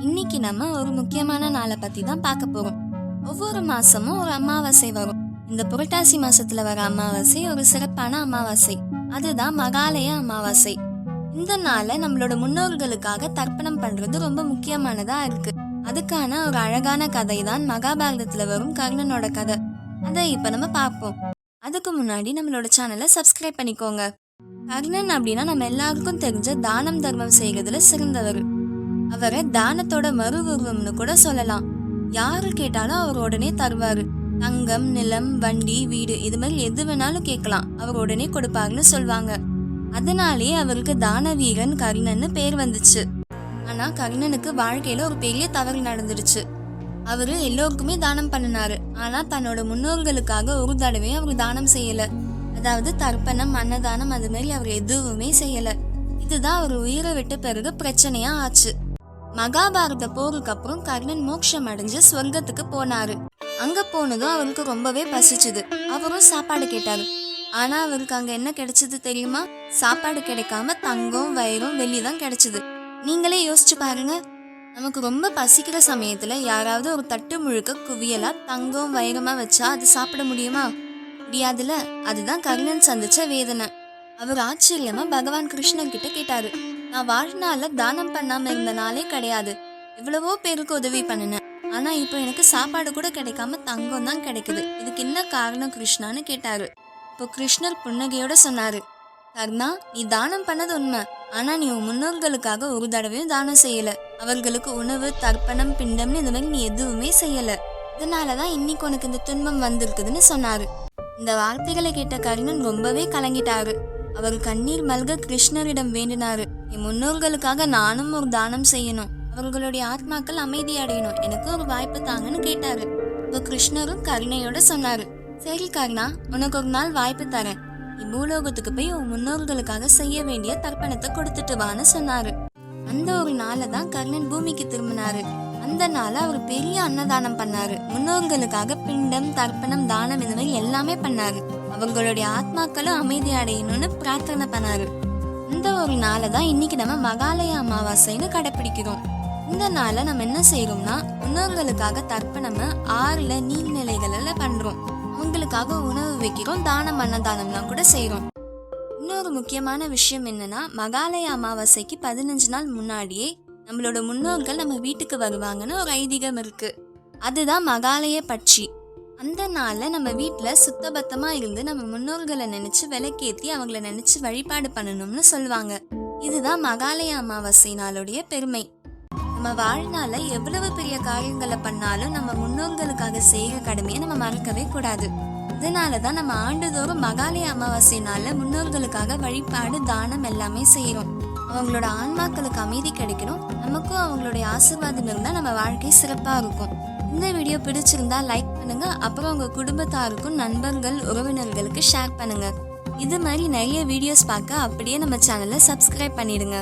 இன்னைக்கு நம்ம ஒரு முக்கியமான நாளை பத்தி தான் பார்க்க போறோம். ஒவ்வொரு மாசமும் ஒரு அமாவாசை வரும். இந்த புரட்டாசி மாசத்துல வர அமாவாசை ஒரு சிறப்பான அமாவாசை. அதுதான் மகாலய அமாவாசை. இந்த நாளை நம்மளோட முன்னோர்களுக்காக தர்ப்பணம் பண்றது ரொம்ப முக்கியமானதா இருக்கு. அதுக்கான ஒரு அழகான கதை தான் மகாபாரதத்துல வரும் கர்ணனோட கதை. அதை இப்ப நம்ம பார்ப்போம். அதுக்கு முன்னாடி நம்மளோட சேனலை சப்ஸ்கிரைப் பண்ணிக்கோங்க. கர்ணன் அப்படின்னா நம்ம எல்லாருக்கும் தெரிஞ்ச தானம் தர்மம் செய்கிறதுல சிறந்தவர். அவரை தானத்தோட மறு கூட சொல்லலாம். யாரு கேட்டாலும் அவர் உடனே தருவாரு. தங்கம் நிலம் வண்டி வீடு இது மாதிரி எது வேணாலும் கேட்கலாம். அவர் உடனே கொடுப்பாருன்னு சொல்வாங்க. அதனாலே அவருக்கு தான வீரன் கர்ணன்னு பேர் வந்துச்சு. ஆனா கர்ணனுக்கு வாழ்க்கையில ஒரு பெரிய தவறு நடந்துடுச்சு அவரு எல்லோருக்குமே தானம் பண்ணினாரு. ஆனா தன்னோட முன்னோர்களுக்காக ஒரு தடவையும் அவர் தானம் செய்யல. அதாவது தர்ப்பணம் அன்னதானம் அது மாதிரி அவர் எதுவுமே செய்யல. இதுதான் அவர் உயிரை விட்ட பிறகு பிரச்சனையா ஆச்சு. மகாபாரத போருக்கு அப்புறம் கர்ணன் மோட்சம் அடைஞ்சு சொர்க்கத்துக்கு போனாரு. அங்க போனதும் அவருக்கு ரொம்பவே பசிச்சுது. அவரும் சாப்பாடு கேட்டாரு. ஆனா அவருக்கு அங்க என்ன கிடைச்சது தெரியுமா? சாப்பாடு கிடைக்காம தங்கம் வயிறும் வெள்ளி தான் கிடைச்சது. நீங்களே யோசிச்சு பாருங்க. நமக்கு ரொம்ப பசிக்கிற சமயத்துல யாராவது ஒரு தட்டு முழுக்க குவியலா தங்கம் வைரமா வச்சா அது சாப்பிட முடியுமா? முடியாதுல அதுதான் கர்ணன் சந்திச்ச வேதனை. அவர் ஆச்சரியமா பகவான் கிருஷ்ணன் கிட்ட கேட்டாரு. நான் வாழ்நாள்ல தானம் பண்ணாம இருந்த நாளே கிடையாது. எவ்வளவோ பேருக்கு உதவி பண்ணினேன். ஆனா இப்போ எனக்கு சாப்பாடு கூட கிடைக்காம தங்கம் தான் கிடைக்குது. இதுக்கு என்ன காரணம் கிருஷ்ணான்னு கேட்டாரு. இப்போ கிருஷ்ணர் புன்னகையோட சொன்னாரு. கர்ணா நீ தானம் பண்ணது உண்மை. ஆனா நீ உன் முன்னோர்களுக்காக ஒரு தடவையும் தானம் செய்யல. அவர்களுக்கு உணவு தர்ப்பணம் பிண்டம்னு இந்த மாதிரி நீ எதுவுமே செய்யல. இதனாலதான் இன்னைக்கு உனக்கு இந்த துன்பம் வந்திருக்குதுன்னு சொன்னாரு. இந்த வார்த்தைகளை கேட்ட கர்ணன் ரொம்பவே கலங்கிட்டாரு. அவர் கண்ணீர் மல்க கிருஷ்ணரிடம் வேண்டினாரு. என் முன்னோர்களுக்காக நானும் ஒரு தானம் செய்யணும். அவர்களுடைய ஆத்மாக்கள் அமைதி அடையணும். எனக்கு ஒரு வாய்ப்பு தாங்கன்னு கேட்டாரு இப்போ கிருஷ்ணரும் கருணையோட சொன்னாரு. சரி கருணா உனக்கு ஒரு நாள் வாய்ப்பு தரேன். பூலோகத்துக்கு போய் உன் முன்னோர்களுக்காக செய்ய வேண்டிய தர்ப்பணத்தை கொடுத்துட்டு வான்னு சொன்னாரு. அந்த ஒரு நாளை தான் கர்ணன் பூமிக்கு திரும்பினாரு. அந்த நாள அவர் பெரிய அன்னதானம் பண்ணாரு. முன்னோர்களுக்காக பிண்டம் தர்ப்பணம் தானம் இந்த மாதிரி எல்லாமே பண்ணாரு. அவங்களுடைய ஆத்மாக்களும் அமைதி அடையணும்னு பிரார்த்தனை பண்ணாரு. இந்த ஒரு நாளை தான் இன்னைக்கு நம்ம மகாலய அமாவாசைன்னு கடைபிடிக்கிறோம் இந்த நாளை நம்ம என்ன செய்யறோம்னா முன்னோர்களுக்காக தர்ப்பணம் ஆறுல நீர்நிலைகள்ல பண்றோம். உங்களுக்காக உணவு வைக்கிறோம் தானம் அன்னதானம்லாம் கூட செய்யறோம் இன்னொரு முக்கியமான விஷயம் என்னன்னா மகாலய அமாவாசைக்கு பதினஞ்சு நாள் முன்னாடியே நம்மளோட முன்னோர்கள் நம்ம வீட்டுக்கு வருவாங்கன்னு ஒரு ஐதீகம் இருக்கு. அதுதான் மகாலய பட்சி. அந்த நாளில் நம்ம வீட்டில் சுத்தபத்தமாக இருந்து நம்ம முன்னோர்களை நினச்சி விளக்கேற்றி அவங்கள நினச்சி வழிபாடு பண்ணணும்னு சொல்லுவாங்க. இதுதான் மகாலய அமாவாசை நாளுடைய பெருமை. நம்ம வாழ்நாள எவ்வளவு பெரிய காரியங்களை பண்ணாலும் நம்ம முன்னோர்களுக்காக செய்கிற கடமையை நம்ம மறக்கவே கூடாது. இதனால தான் நம்ம ஆண்டுதோறும் மகாலய அமாவாசை நாளில் முன்னோர்களுக்காக வழிபாடு தானம் எல்லாமே செய்கிறோம் அவங்களோட ஆன்மாக்களுக்கு அமைதி கிடைக்கணும். நமக்கும் அவங்களுடைய ஆசிர்வாதம் இருந்தால் நம்ம வாழ்க்கை சிறப்பாக இருக்கும். இந்த வீடியோ பிடிச்சிருந்தா லைக் பண்ணுங்க. அப்புறம் உங்க குடும்பத்தாருக்கும் நண்பர்கள் உறவினர்களுக்கு ஷேர் பண்ணுங்க. இது மாதிரி நிறைய வீடியோஸ் பார்க்க அப்படியே நம்ம சேனலை சப்ஸ்கிரைப் பண்ணிடுங்க.